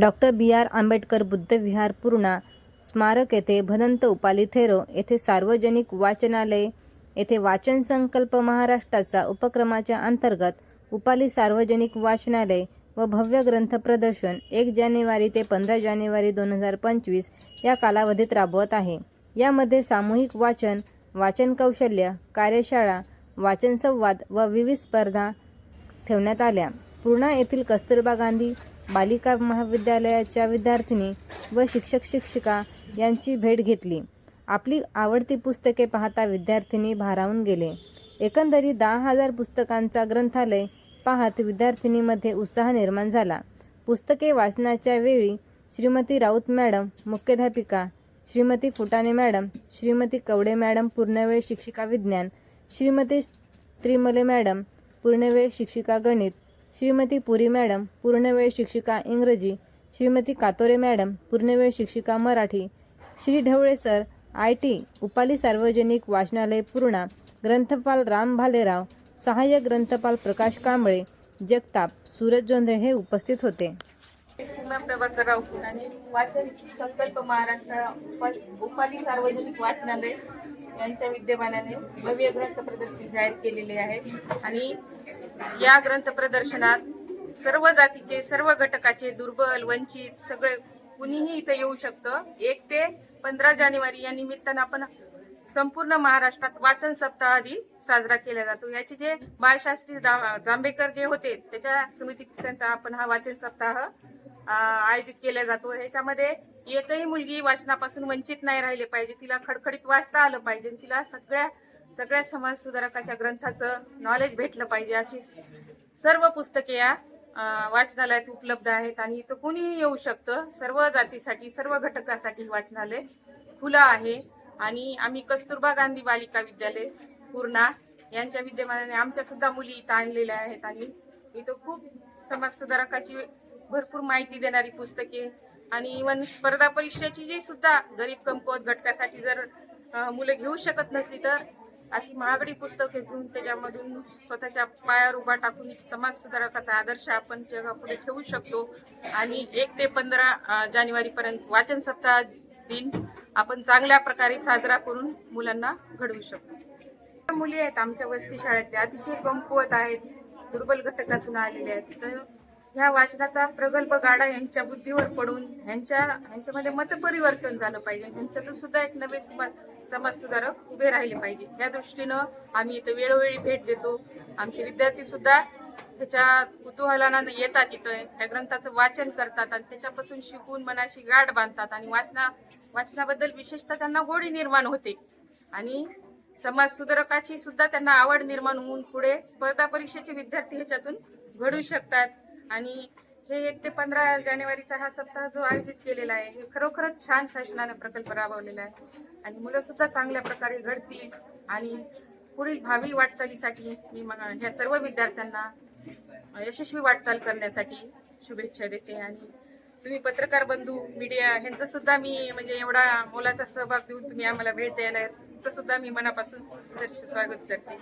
Doctor B R Ambedkar Buddhavihar Purna स्मारक येथे भदंत उपाली थेरो येथे सार्वजनिक वाचनालय येथे वाचन संकल्प महाराष्ट्राचा उपक्रमाच्या अंतर्गत उपाली सार्वजनिक वाचनालय व भव्य ग्रंथ प्रदर्शन एक जानेवारी ते पंधरा जानेवारी दोन हजार पंचवीस या कालावधीत राबवत आहे. यामध्ये सामूहिक वाचन वाचन कौशल्य कार्यशाळा वाचन संवाद व विविध स्पर्धा ठेवण्यात आल्या. पूर्णा येथील कस्तुरबा गांधी बालिका महाविद्यालयाच्या विद्यार्थिनी व शिक्षक शिक्षिका यांची भेट घेतली. आपली आवडती पुस्तके पाहता विद्यार्थिनी भारावून गेले. एकंदरीत दहा हजार पुस्तकांचा ग्रंथालय पाहत विद्यार्थिनीमध्ये उत्साह निर्माण झाला. पुस्तके वाचनाच्या वेळी श्रीमती राऊत मॅडम मुख्याध्यापिका श्रीमती फुटाणे मॅडम श्रीमती कवडे मॅडम पूर्णवेळ शिक्षिका विज्ञान श्रीमती त्रिमले मॅडम पूर्णवेळ शिक्षिका गणित श्रीमती पुरी मॅडम पूर्णवेळ शिक्षिका इंग्रजी. श्रीमती कातोरे मॅडम पूर्णवेळ शिक्षिका Marathi. Shri Dhawale sir I T Upali सार्वजनिक वाचनालय पूर्णा. ग्रंथपाल राम भालेराव सहाय्यक ग्रंथपाल प्रकाश कांबळे जगताप सूरज जोंधळे हे उपस्थित होते. सीमा प्रभाकरराव पुराणे. वाचन संकल्प महाराष्ट्र उपाली सार्वजनिक वाचनालय. यांच्या विद्यमानाने भव्य ग्रंथ प्रदर्शन जाहीर केलेले आहे. आणि या ग्रंथ प्रदर्शनात सर्व जातीचे सर्व घटकाचे दुर्बल वंचित सगळे कुणीही इथं येऊ शकतं. एक ते पंधरा जानेवारी या निमित्तानं आपण संपूर्ण महाराष्ट्रात वाचन सप्ताह आधी साजरा केला जातो. याचे जे बाळशास्त्री जांभेकर जे होते त्याच्या स्मृतीपर्यंत आपण हा वाचन सप्ताह आयोजित केला जातो. ह्याच्यामध्ये एकही मुलगी वाचनापासून वंचित नाही राहिले पाहिजे. तिला खडखडीत वाचता आलं पाहिजे तिला सगळ्या सगळ्या समाज सुधारकाच्या ग्रंथाचं नॉलेज भेटलं पाहिजे. अशी सर्व पुस्तके या वाचनालयात उपलब्ध आहेत आणि इथं कुणीही येऊ शकतं. सर्व जातीसाठी सर्व घटकासाठी वाचनालय खुलं आहे. आणि आम्ही कस्तुरबा गांधी बालिका विद्यालय पूर्णा यांच्या विद्यमानाने आमच्या सुद्धा मुली इथं आणलेल्या आहेत. आणि इथं खूप समाज सुधारकाची भरपूर माहिती देणारी पुस्तके आणि इवन स्पर्धा परीक्षेची जी सुद्धा गरीब कमकुवत घटकासाठी जर मुलं घेऊ शकत नसली तर अशी महागडी पुस्तके घेऊन त्याच्यामधून स्वतःच्या पायावर उभा टाकून समाज सुधारकाचा आदर्श आपण जगापुढे ठेवू शकतो आणि एक ते पंधरा जानेवारी पर्यंत वाचन सप्ताह दिन आपण चांगल्या प्रकारे साजरा करून मुलांना घडवू शकतो. मुली आहेत आमच्या वस्ती शाळेतल्या अतिशय कमकुवत आहेत दुर्बल घटकातून आलेले आहेत. तर ह्या वाचनाचा प्रगल्भ गाडा यांच्या बुद्धीवर पडून ह्यांच्या ह्यांच्यामध्ये मतपरिवर्तन झालं पाहिजे. यांच्यातून सुद्धा एक नवे समाज सुधारक उभे राहिले पाहिजे. या दृष्टीनं आम्ही इथं वेळोवेळी भेट देतो. आमचे विद्यार्थी सुद्धा त्याच्या कुतूहलानं येतात इथं. ह्या ग्रंथाचं वाचन करतात आणि त्याच्यापासून शिकून मनाशी गाठ बांधतात आणि वाचना वाचनाबद्दल विशेषतः त्यांना गोडी निर्माण होते. आणि समाज सुधारकाची सुद्धा त्यांना आवड निर्माण होऊन पुढे स्पर्धा परीक्षेचे विद्यार्थी ह्याच्यातून घडू शकतात. आणि हे एक ते पंधरा जानेवारीचा हा सप्ताह जो आयोजित केलेला आहे हे खरोखरच छान शासनाने प्रकल्प राबवलेला आहे. आणि मुलं सुद्धा चांगल्या प्रकारे घडतील आणि पुढील भावी वाटचालीसाठी मी मग ह्या सर्व विद्यार्थ्यांना यशस्वी वाटचाल करण्यासाठी शुभेच्छा देते. आणि तुम्ही पत्रकार बंधू मीडिया ह्यांचं सुद्धा मी म्हणजे एवढा मोलाचा सहभाग देऊन तुम्ही आम्हाला भेट द्यायला सुद्धा मी मनापासून सरसे स्वागत करते.